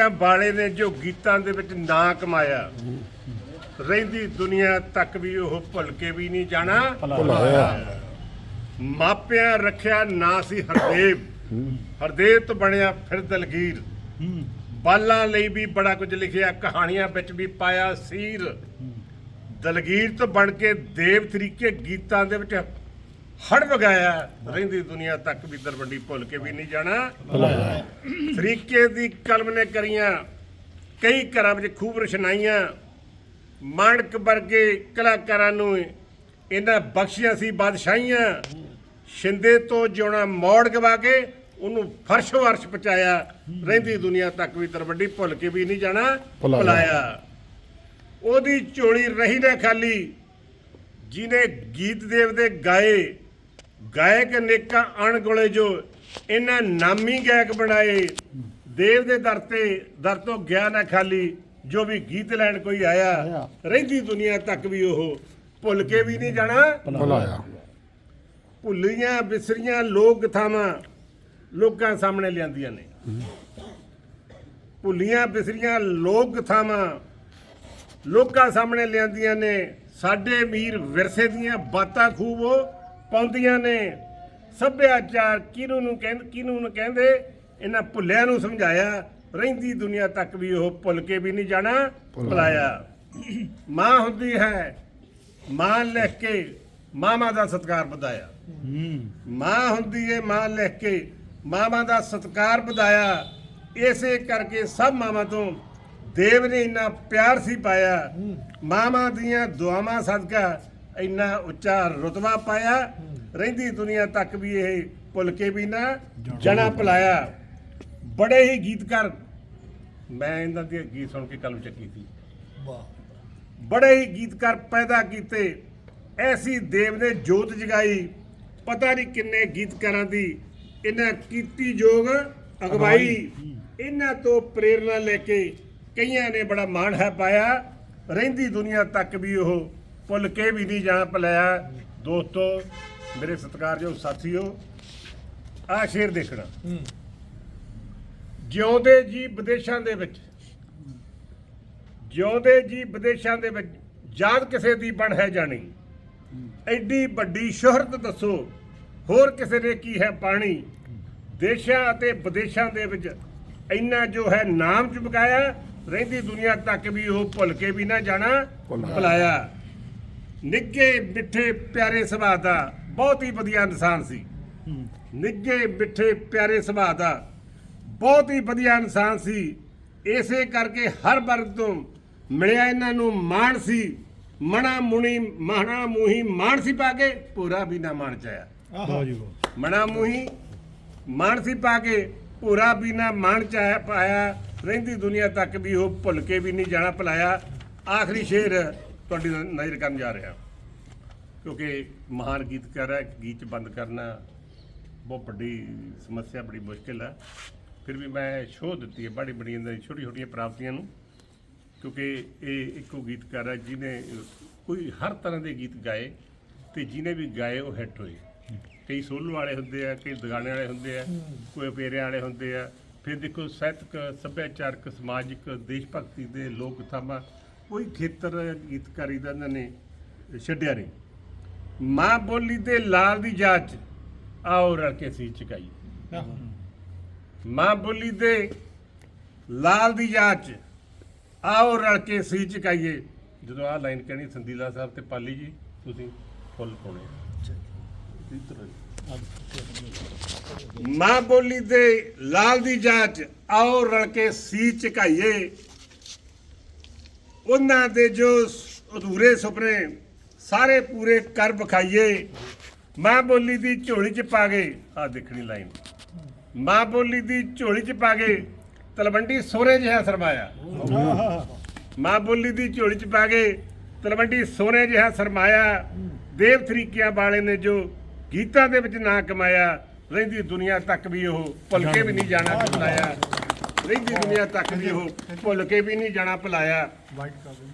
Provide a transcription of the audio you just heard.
ਬਾਲੇ ਨੇ ਜੋ ਗੀਤਾਂ ਦੇ ਵਿੱਚ ਨਾਂ ਕਮਾਇਆ ਰਹਿੰਦੀ ਦੁਨੀਆ ਤੱਕ ਵੀ ਉਹ ਭੁੱਲ ਕੇ ਵੀ ਨਹੀਂ ਜਾਣਾ। ਭੁਲਾਇਆ। ਮਾਪਿਆਂ ਰੱਖਿਆ ਨਾਂ ਸੀ ਹਰਦੇਵ। ਹਰਦੇਵ ਤੋਂ ਬਣਿਆ ਫਿਰ ਦਲਗੀਰ। ਬਾਲਾਂ ਲਈ ਵੀ ਬੜਾ ਕੁਝ ਲਿਖਿਆ ਕਹਾਣੀਆਂ ਵਿੱਚ ਵੀ ਪਾਇਆ ਸੀਰ। ਦਲਗੀਰ ਤੋਂ ਬਣ ਕੇ ਦੇਵ ਤਰੀਕੇ ਗੀਤਾਂ ਦੇ ਵਿੱਚ ਹੜ ਵਗਾਇਆ ਰਹਿੰਦੀ ਦੁਨੀਆ ਤੱਕ ਵੀ ਦਰਵੰਡੀ ਭੁੱਲ ਕੇ ਵੀ ਨਹੀਂ ਜਾਣਾ। ਤਰੀਕੇ ਦੀ ਕਲਮ ਨੇ ਕਰੀਆਂ ਕਈ ਘਰਾਂ ਵਿੱਚ ਖੂਬ ਰਚਨਾਈਆਂ ਮਾਣਕ ਵਰਗੇ ਕਲਾਕਾਰਾਂ ਨੂੰ ਇਹਨਾਂ ਬਖਸ਼ੀਆਂ ਸੀ ਬਾਦਸ਼ਾਹੀਆਂ। ਸ਼ਿੰਦੇ ਤੋਂ ਜਿਉਣਾ ਮੋੜ ਗਵਾ ਕੇ ਉਹਨੂੰ ਫਰਸ਼ ਵਰਸ਼ ਪਹੁੰਚਾਇਆ। ਰਹਿੰਦੀ ਦੁਨੀਆ ਤੱਕ ਵੀ ਤਰਵੱਡੀ ਭੁੱਲ ਕੇ ਵੀ ਨਹੀਂ ਜਾਣਾ ਭੁਲਾਇਆ। ਭੁਲਾਇਆ। ਉਹਦੀ ਝੋਲੀ ਰਹੀ ਨਾ ਖਾਲੀ। ਜਿਨੇ ਗੀਤ ਦੇਵ ਦੇ ਗਾਏ ਗਾਇਕ ਨੇਕਾਂ ਅਣਗੁਲੇ ਜੋ ਇਹਨਾਂ ਨਾਮੀ ਗਾਇਕ ਬਣਾਏ ਦੇਵ ਦੇ ਦਰ ਤੇ ਦਰ ਤੋਂ ਗਿਆ ਨਾ ਖਾਲੀ ਜੋ ਵੀ ਗੀਤ ਲੈਣ ਕੋਈ ਆਇਆ ਰਹਿੰਦੀ ਦੁਨੀਆ ਤੱਕ ਵੀ ਉਹ ਭੁੱਲ ਕੇ ਵੀ ਨਹੀਂ ਜਾਣਾ। ਭੁਲਾਇਆ। ਭੁੱਲੀਆਂ ਵਿਸਰੀਆਂ ਲੋਕ ਕਥਾਵਾਂ ਲੋਕਾਂ ਸਾਹਮਣੇ ਲਿਆਂਦੀਆਂ ਨੇ। ਭੁੱਲੀਆਂ ਵਿਸਰੀਆਂ ਲੋਕ ਕਥਾਵਾਂ ਲੋਕਾਂ ਸਾਹਮਣੇ ਲਿਆਂਦੀਆਂ ਨੇ। ਸਾਡੇ ਵੀਰ ਵਿਰਸੇ ਦੀਆਂ ਬਾਤਾਂ ਖੂਬ ਉਹ ਪਾਉਂਦੀਆਂ ਨੇ। ਸੱਭਿਆਚਾਰ ਕਿਹਨੂੰ ਨੂੰ ਕਹਿੰਦੇ ਕਿਹਨੂੰ ਨੂੰ ਕਹਿੰਦੇ? ਇਹਨਾਂ ਭੁੱਲਿਆਂ ਨੂੰ ਸਮਝਾਇਆ। ਰਹਿੰਦੀ ਦੁਨੀਆ ਤੱਕ ਵੀ ਉਹ ਭੁੱਲ ਕੇ ਵੀ ਨਹੀਂ ਜਾਣਾ। ਭੁਲਾਇਆ। ਮਾਂ ਹੁੰਦੀ ਹੈ। ਮਾਂ ਲਿਖ ਕੇ ਮਾਮਾ ਦਾ ਸਤਿਕਾਰ ਵਧਾਇਆ। ਮਾਂ ਹੁੰਦੀ ਏ ਮਾਂ ਲਿਖ ਕੇ ਮਾਮਾ ਦਾ ਸਤਿਕਾਰ ਵਧਾਇਆ। ਇਸੇ ਕਰਕੇ ਸਭ ਮਾਵਾਂ ਤੋਂ ਦੇਵ ਨੇ ਇੰਨਾ ਪਿਆਰ ਸੀ ਪਾਇਆ। ਮਾਵਾਂ ਦੀਆਂ ਦੁਆਵਾਂ ਸਦਕਾ ਇੰਨਾ ਉੱਚਾ ਰੁਤਬਾ ਪਾਇਆ ਰਹਿੰਦੀ ਦੁਨੀਆ ਤੱਕ ਵੀ ਇਹ ਭੁੱਲ ਕੇ ਵੀ ਨਾ ਜਣਾ ਭੁਲਾਇਆ। ਬੜੇ ਹੀ ਗੀਤਕਾਰ। ਮੈਂ ਇਹਨਾਂ ਦੇ ਗੀਤ ਸੁਣ ਕੇ ਕਲਮ ਚੱਕੀ ਸੀ। ਬੜੇ ਹੀ ਗੀਤਕਾਰ ਪੈਦਾ ਕੀਤੇ। ਐਸੀ ਦੇਵ ਨੇ ਜੋਤ ਜਗਾਈ। ਪਤਾ ਨਹੀਂ ਕਿੰਨੇ ਗੀਤਕਾਰਾਂ ਦੀ ਇਹਨਾਂ ਕੀਤੀ ਜੋਗ ਅਗਵਾਈ। ਇਹਨਾਂ ਤੋਂ ਪ੍ਰੇਰਣਾ ਲੈ ਕੇ ਕਈਆਂ ਨੇ ਬੜਾ ਮਾਣ ਹੈ ਪਾਇਆ। ਰਹਿੰਦੀ ਦੁਨੀਆ ਤੱਕ ਵੀ ਉਹ ਭੁੱਲ ਕੇ ਵੀ ਨਹੀਂ ਜਾਣਾ ਭੁਲਾਇਆ ਦੋਸਤੋ ਮੇਰੇ ਸਤਿਕਾਰਯੋਗ ਸਾਥੀਓ ਆ ਸ਼ੇਰ ਦੇਖਣਾ। ਜਿਉਂਦੇ ਜੀ ਵਿਦੇਸ਼ਾਂ ਦੇ ਵਿੱਚ ਜਿਉਂਦੇ ਜੀ ਵਿਦੇਸ਼ਾਂ ਦੇ ਵਿੱਚ ਯਾਦ ਕਿਸੇ ਦੀ ਬਣ ਹੈ ਜਾਣੀ ਐਡੀ ਵੱਡੀ ਸ਼ੋਹਰਤ ਦੱਸੋ ਹੋਰ ਕਿਸੇ ਨੇ ਕੀ ਹੈ ਪਾਣੀ? ਦੇਸ਼ਾਂ ਅਤੇ ਵਿਦੇਸ਼ਾਂ ਦੇ ਵਿੱਚ ਇੰਨਾ ਜੋ ਹੈ ਨਾਮ ਚਮਕਾਇਆ ਰਹਿੰਦੀ ਦੁਨੀਆ ਤੱਕ ਵੀ ਉਹ ਭੁੱਲ ਕੇ ਵੀ ਨਾ ਜਾਣਾ। ਭੁਲਾਇਆ। ਨਿੱਗੇ ਮਿੱਠੇ ਪਿਆਰੇ ਸੁਭਾਅ ਦਾ ਬਹੁਤ ਹੀ ਵਧੀਆ ਇਨਸਾਨ ਸੀ। ਨਿੱਗੇ ਮਿੱਠੇ ਪਿਆਰੇ ਸੁਭਾਅ ਦਾ ਬਹੁਤ ਹੀ ਵਧੀਆ ਇਨਸਾਨ ਸੀ। ਇਸੇ ਕਰਕੇ ਹਰ ਵਰਗ ਤੋਂ ਮਿਲਿਆ ਇਹਨਾਂ ਨੂੰ ਮਾਣ ਸੀ। ਮਣਾ ਮੁਣੀ ਮਣਾ ਮੂਹੀ ਮਾਣ ਸੀ ਪਾ ਕੇ ਪੂਰਾ ਵੀ ਨਾ ਮਾਣ ਚਾਇਆ ਜੀ ਵਾਹ ਮਣਾ ਮੂਹੀ ਮਾਣ ਸੀ ਪਾ ਕੇ ਪੂਰਾ ਵੀ ਨਾ ਮਾਣ ਚਾਇਆ ਪਾਇਆ। ਰਹਿੰਦੀ ਦੁਨੀਆ ਤੱਕ ਵੀ ਉਹ ਭੁੱਲ ਕੇ ਵੀ ਨਹੀਂ ਜਾਣਾ ਭੁਲਾਇਆ। ਆਖਰੀ ਸ਼ੇਰ ਤੁਹਾਡੀ ਨਜ਼ਰ ਕਰਨ ਜਾ ਰਿਹਾ। ਕਿਉਂਕਿ ਮਹਾਨ ਗੀਤਕਾਰ ਹੈ ਗੀਤ ਬੰਦ ਕਰਨਾ ਬਹੁਤ ਵੱਡੀ ਸਮੱਸਿਆ, ਬੜੀ ਮੁਸ਼ਕਿਲ ਹੈ। ਫਿਰ ਵੀ ਮੈਂ ਸ਼ੋਅ ਦਿੱਤੀ ਹੈ, ਬੜੀ ਬੜੀ ਇਹਨਾਂ ਛੋਟੀ ਛੋਟੀਆਂ ਪ੍ਰਾਪਤੀਆਂ ਨੂੰ। ਕਿਉਂਕਿ ਇਹ ਇੱਕੋ ਗੀਤਕਾਰ ਹੈ ਜਿਨੇ ਕੋਈ ਹਰ ਤਰ੍ਹਾਂ ਦੇ ਗੀਤ ਗਾਏ ਤੇ ਜਿਨੇ ਵੀ ਗਾਏ ਉਹ ਹਿੱਟ ਹੋਏ। ਕਈ ਸੋਲੋ ਵਾਲੇ ਹੁੰਦੇ ਆ, ਕਈ ਦਗਾਣੇ ਵਾਲੇ ਹੁੰਦੇ ਆ, ਕੋਈ ਪੇਰਿਆਂ ਵਾਲੇ ਹੁੰਦੇ ਆ। ਫਿਰ ਦੇਖੋ ਸਾਹਿਤਕ, ਸੱਭਿਆਚਾਰਕ, ਸਮਾਜਿਕ, ਦੇਸ਼ ਭਗਤੀ ਦੇ ਲੋਕ ਕਥਾਵਾਂ ਕੋਈ ਖੇਤਰ ਗੀਤਕਾਰੀ ਦਾ ਇਹਨਾਂ ਨੇ ਛੱਡਿਆ ਨਹੀਂ। ਮਾਂ ਬੋਲੀ ਦੇ ਲਾਲ ਦੀ ਜਾਂਚ ਆਓ ਰਲ ਕੇ ਸੀ ਚੁਕਾਈ ਮਾਂ ਬੋਲੀ ਦੇ ਲਾਲ ਦੀ ਜਾਂਚ ਆਓ ਰਲ ਕੇ ਸੀ ਚੁਕਾਈਏ ਜਦੋਂ ਆਹ ਲਾਈਨ ਕਹਿਣੀ ਸੰਦੀਲਾ ਸਾਹਿਬ ਤੇ ਪਾਲੀ ਜੀ ਤੁਸੀਂ ਫੁੱਲ ਪਾਉਣੇ। ਮਾਂ ਬੋਲੀ ਦੇ ਲਾਲ ਦੀ ਜਾਂਚ ਆਓ ਰਲ ਕੇ ਸੀ ਚੁਕਾਈਏ ਉਹਨਾਂ ਦੇ ਜੋ ਅਧੂਰੇ ਸੁਪਨੇ, ਸਾਰੇ ਪੂਰੇ ਕਰ ਵਿਖਾਈਏ। ਮਾਂ ਬੋਲੀ ਦੀ ਝੋਲੀ ਚ ਪਾ ਗਏ ਆ ਦੇਖਣੀ ਲਾਈਨ ਮਾਂ ਬੋਲੀ ਦੀ ਝੋਲੀ ਚ ਪਾ ਗਏ ਤਲਵੰਡੀ ਸੋਨੇ ਜਿਹਾ ਸਰਮਾਇਆ। ਮਾਂ ਬੋਲੀ ਦੀ ਝੋਲੀ ਚ ਪਾ ਗਏ ਤਲਵੰਡੀ ਸੋਨੇ ਜਿਹਾ ਸਰਮਾਇਆ। ਦੇਵ ਤਰੀਕਿਆਂ ਵਾਲੇ ਨੇ ਜੋ ਗੀਤਾਂ ਦੇ ਵਿੱਚ ਨਾਂ ਕਮਾਇਆ, ਰਹਿੰਦੀ ਦੁਨੀਆ ਤੱਕ ਵੀ ਉਹ ਭੁੱਲ ਕੇ ਵੀ ਨਹੀਂ ਜਾਣਾ ਭੁਲਾਇਆ ਰਹਿੰਦੀ ਦੁਨੀਆ ਤੱਕ ਵੀ ਉਹ ਭੁੱਲ ਕੇ ਵੀ ਨਹੀਂ ਜਾਣਾ ਭੁਲਾਇਆ। ਵਾਈਟ ਕਰ ਦਿਓ